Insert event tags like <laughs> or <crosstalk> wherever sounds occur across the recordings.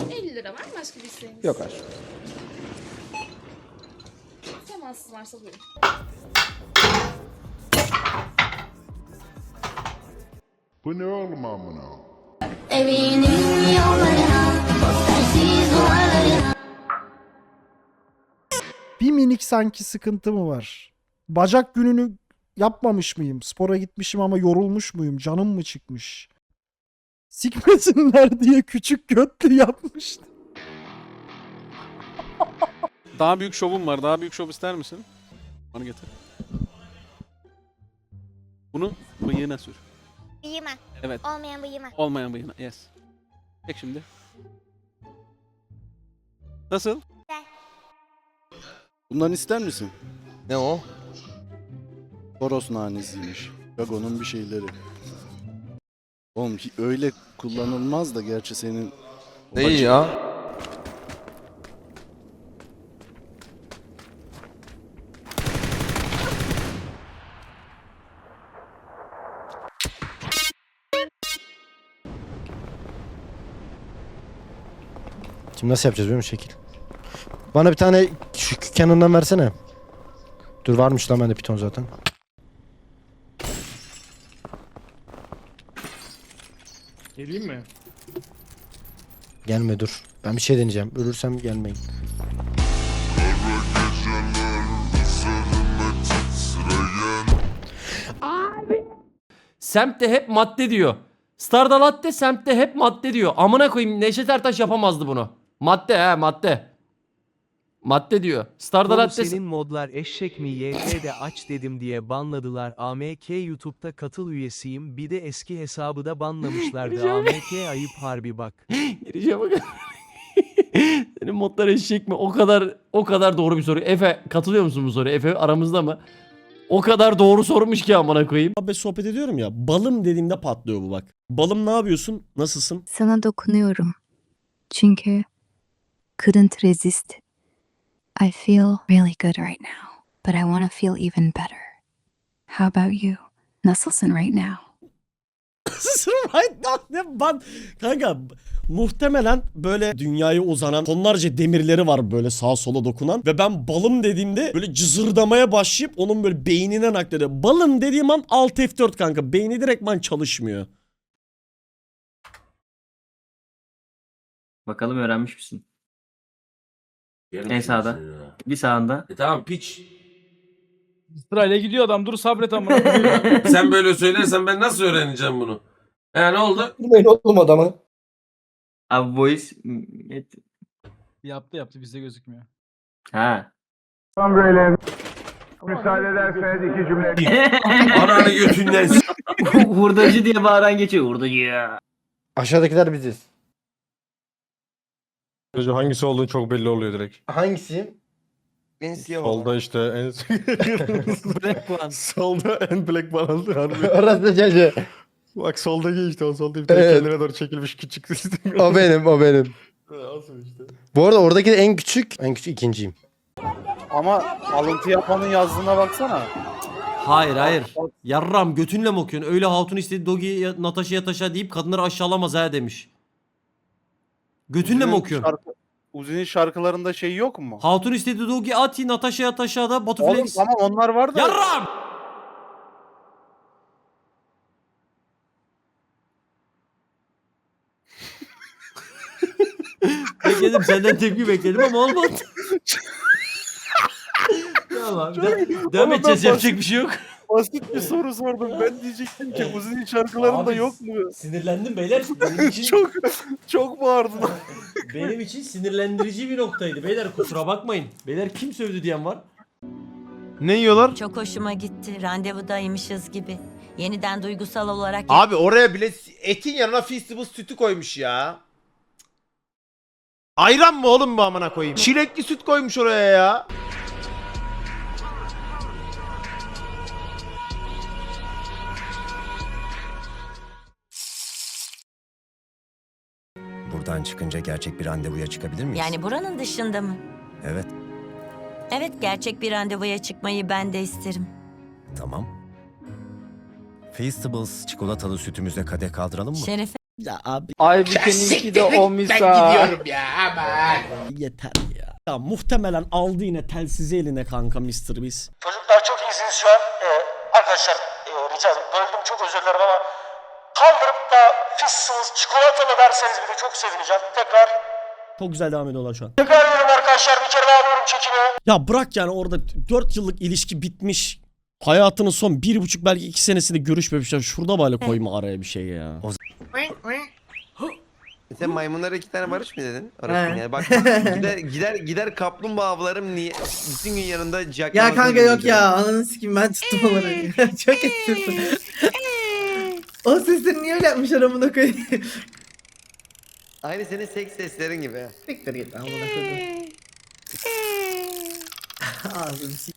50 lira var mı başka bir isteğiniz? Yok aşkım. Temassız varsa buyurun. Bu ne oğlum amına? Evinin yollarına, postersiz duvarlarına Bir minik sanki sıkıntı mı var? Bacak gününü yapmamış mıyım? Spora gitmişim ama yorulmuş muyum? Canım mı çıkmış? Sikmesinler diye küçük götlü yapmış. Daha büyük şovum var. Daha büyük şov ister misin? Bana getir. Bunu bıyığına sür. Bıyıma. Evet. Olmayan bıyıma. Olmayan bıyığına. Yes. Çek şimdi. Nasıl? Bundan ister misin? Ne o? Toros nanesiymiş. Gago'nun bir şeyleri. Oğlum öyle kullanılmaz da gerçi senin Ne iyi ya? Şimdi nasıl yapacağız biliyor musun şekil? Bana bir tane şu Canon'dan versene. Dur varmış lan bende piton zaten. Geleyim mi? Gelme dur. Ben bir şey deneyeceğim. Ölürsem gelmeyin. Semtte hep madde diyor. Starda latte semtte hep madde diyor. Amına koyayım Neşet Ertaş yapamazdı bunu. Madde he madde. Madde diyor. Starda Oğlum latte senin modlar eşek mi YT'de aç dedim diye banladılar. AMK YouTube'da katıl üyesiyim. Bir de eski hesabı da banlamışlardı. <laughs> AMK ayıp harbi bak. <laughs> Girişe bak. <laughs> Senin modlar eşek mi? O kadar o kadar doğru bir soru. Efe katılıyor musun bu soruya? Efe aramızda mı? O kadar doğru sormuş ki amına koyayım. Muhabbet sohbet ediyorum ya. Balım dediğimde patlıyor bu bak. Balım ne yapıyorsun? Nasılsın? Sana dokunuyorum. Çünkü couldn't resist. I feel really good right now. But I want to feel even better. How about you? Nasılsın right now? <laughs> right now ne ben kanka muhtemelen böyle dünyaya uzanan tonlarca demirleri var böyle sağa sola dokunan ve ben balım dediğimde böyle cızırdamaya başlayıp onun böyle beynine naklediyor. Balım dediğim an alt F4 kanka beyni direktman çalışmıyor. Bakalım öğrenmiş misin? En sağda. Bir sağında. E tamam piç. Sırayla gidiyor adam dur sabret amına <laughs> koyayım. Sen böyle söylersen ben nasıl öğreneceğim bunu? E ne oldu? Vurmayın oğlum adamı. Abi voice... yaptı yaptı bizde gözükmüyor. Ha. Müsaade ederseniz iki cümle <laughs> Ananı götünden <laughs> Hurdacı diye bağıran geçiyor. Hurdacı ya. Aşağıdakiler biziz. Hangisi olduğunu çok belli oluyor direkt. Hangisi? En siyah olan. Solda işte en... <laughs> Black One. solda en black banaldı harbi. <laughs> Orası çocuğu. Bak soldaki işte o solda bir tane Evet. kendine doğru çekilmiş küçük. O benim o benim. Olsun işte. Bu arada oradaki de en küçük. En küçük ikinciyim. ama alıntı yapanın yazdığına baksana. Hayır hayır. Yarram götünle mi okuyorsun? Öyle hatun istedi Dogi Natasha Yataşa deyip kadınları aşağılamaz ha demiş. Götünle mi okuyorsun? Şarkı, Uzi'nin şarkılarında şey yok mu? Hatun istedi Dogi Ati Natasha Yataşa'da Batu Oğlum Flex. tamam onlar var da. Yarram! <laughs> bekledim senden tepki bekledim ama olmadı. <laughs> tamam. De- devam edeceğiz ben yapacak bir şey yok. Basit bir soru sordum. Ben diyecektim ki Uzi'nin şarkılarında Abi, yok mu? Sinirlendim beyler. <laughs> Benim için, çok çok bağırdın. <laughs> benim için sinirlendirici bir noktaydı. Beyler kusura bakmayın. Beyler kim sövdü diyen var? Ne yiyorlar? Çok hoşuma gitti. Randevudaymışız gibi. Yeniden duygusal olarak Abi oraya bile etin yanına Feastables sütü koymuş ya. Ayran mı oğlum bu amına koyayım? Çilekli süt koymuş oraya ya. Buradan çıkınca gerçek bir randevuya çıkabilir miyiz? Yani buranın dışında mı? Evet. Evet gerçek bir randevuya çıkmayı ben de isterim. Tamam. Feastables çikolatalı sütümüzle kadeh kaldıralım mı? Şerefe Ya abi Ay bir de o misal. ya aman. yeter ya. Ya muhtemelen aldı yine telsizi eline kanka Mr. Beast. Çocuklar çok iyisiniz şu an. Ee, arkadaşlar e, rica ederim. Böldüm çok özür dilerim ama kaldırıp da fissiniz çikolatalı verseniz bir de çok sevineceğim. Tekrar Çok güzel devam ediyorlar şu an. tekrar diyorum arkadaşlar bir kere daha alıyorum çekimi. Ya bırak yani orada 4 yıllık ilişki bitmiş. Hayatının son bir buçuk belki iki senesinde görüşmemişler. Şurada böyle koyma araya bir şey ya. Sen maymunlara iki tane barış mı dedin? Orası yani bak <laughs> gider gider gider kaplumbağa avlarım niye bütün gün yanında Jack Ya kanka yok ya ananı sikim ben tuttum olarak. <laughs> Çok esirsin. O sesleri niye öyle yapmışlar amına koyayım? <laughs> Aynı senin seks seslerin gibi. Siktir git amına koyayım. <laughs> Ağzını sik.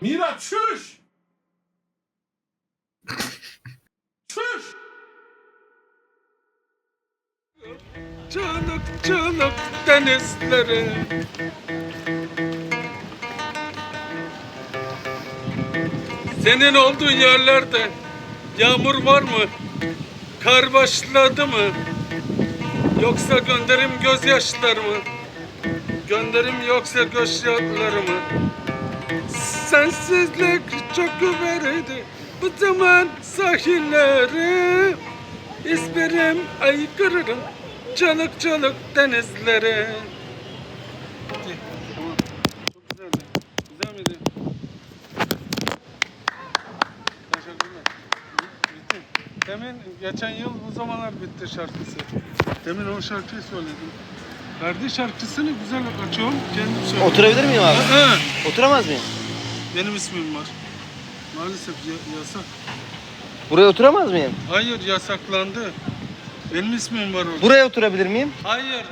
Mira çüş. çüş. Çığlık çığlık denizleri. Senin olduğun yerlerde yağmur var mı? Kar başladı mı? Yoksa gönderim gözyaşlarımı? Gönderim yoksa gözyaşlarımı? Sensizlik çok verdi bu zaman sahilleri. İzlerim aykırırım çalık çalık denizlere. Bitti. Tamam. Çok güzeldi. Güzel miydi? Teşekkürler. Bitti. Demin geçen yıl bu zamanlar bitti şarkısı. Demin o şarkıyı söyledim. Verdi şarkısını güzel açıyorum. Kendim söylüyorum. Oturabilir miyim abi? Hı hı. Oturamaz mıyım? Benim ismim var. Maalesef ya- yasak. Buraya oturamaz mıyım? Hayır yasaklandı. Benim ismim var orada. Buraya oturabilir miyim? Hayır